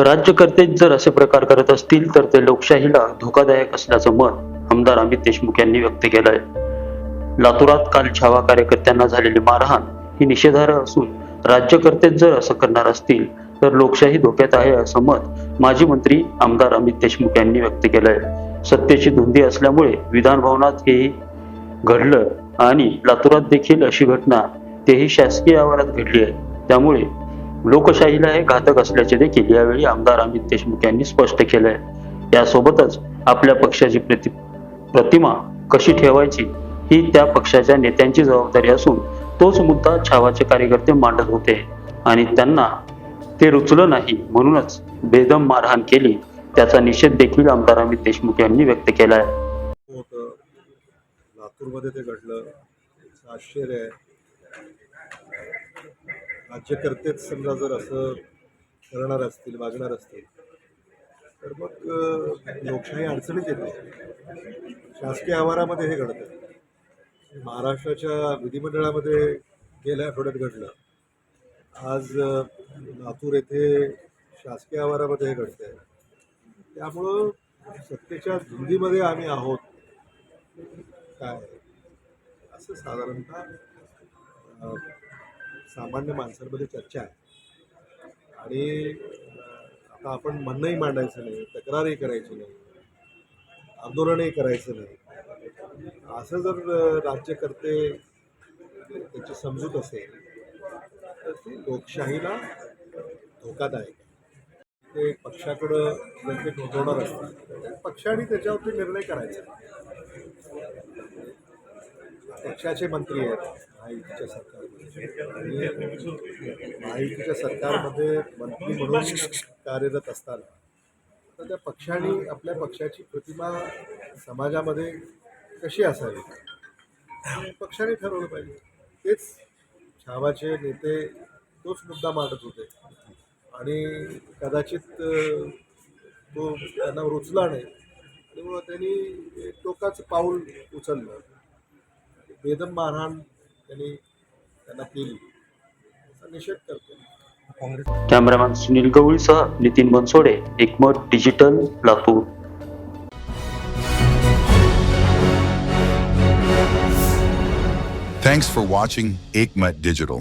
राज्यकर्तेच जर असे प्रकार करत असतील तर ते लोकशाहीला धोकादायक असल्याचं मत आमदार अमित देशमुख यांनी व्यक्त केलंय. लातूरात काल छावा कार्यकर्त्यांना झालेली मारहाण ही निषेधार्ह असून राज्यकर्तेच जर असं करणार असतील तर लोकशाही धोक्यात आहे असं मत माजी मंत्री आमदार अमित देशमुख यांनी व्यक्त केलंय. सत्तेची धुंदी असल्यामुळे विधान भवनात हेही घडलं आणि लातूरात देखील अशी घटना तेही शासकीय आवारात घडली आहे. त्यामुळे लोकशाहीला हे घातक असल्याचे देखील यावेळी आमदार अमित देशमुख यांनी स्पष्ट केलंय. यासोबतच आपल्या पक्षाची प्रति प्रतिमा कशी ठेवायची ही त्या पक्षाच्या नेत्यांची जबाबदारी असून तोच मुद्दा छावाचे कार्यकर्ते मांडत होते. आणि त्यांना ते रुचलं नाही म्हणूनच बेदम मारहाण केली. त्याचा निषेध देखील आमदार अमित देशमुख यांनी व्यक्त केलाय. लातूरमध्ये ते घडलं. आश्चर्य आहे. राज्यकर्तेच समजा जर असं करणार असतील वागणार असतील तर मग लोकशाही अडचणीत येते. शासकीय आवारामध्ये हे घडतं. महाराष्ट्राच्या विधिमंडळामध्ये गेल्या आठवड्यात घडलं. आज लातूर येथे शासकीय आवारामध्ये हे घडतंय. त्यामुळं सत्तेच्या धुंदीमध्ये आम्ही आहोत. काय? असं साधारणतः सामान्य माणसांमध्ये चर्चा आहे. आणि आता आपण म्हणणंही मांडायचं नाही तक्रारही करायची नाही आंदोलनही करायचं नाही. असं जर राज्यकर्ते त्याची समजूत असेल तर ती लोकशाहीला धोकादायक ते पक्षाकडं जर ते नोंदवणार असतात पक्षाने त्याच्यावरती निर्णय करायचा. पक्षाचे मंत्री आहेत महायुतीच्या सरकारमध्ये. महायुतीच्या सरकारमध्ये मंत्री म्हणून कार्यरत असताना तर त्या पक्षाने आपल्या पक्षाची प्रतिमा समाजामध्ये कशी असावी? पक्षाने ठरवलं पाहिजे. तेच छावाचे नेते तोच मुद्दा मांडत होते. आणि कदाचित तो त्यांना रुचला नाही. त्यामुळं त्यांनी टोकाचं पाऊल उचललं. बेदम मारहाण त्यांनी त्यांना केली. निषेध करतो. Cameraman Sunil गवळीसह Nitin Bansode Ekmat digital Latur. Thanks for watching Aikmat Digital.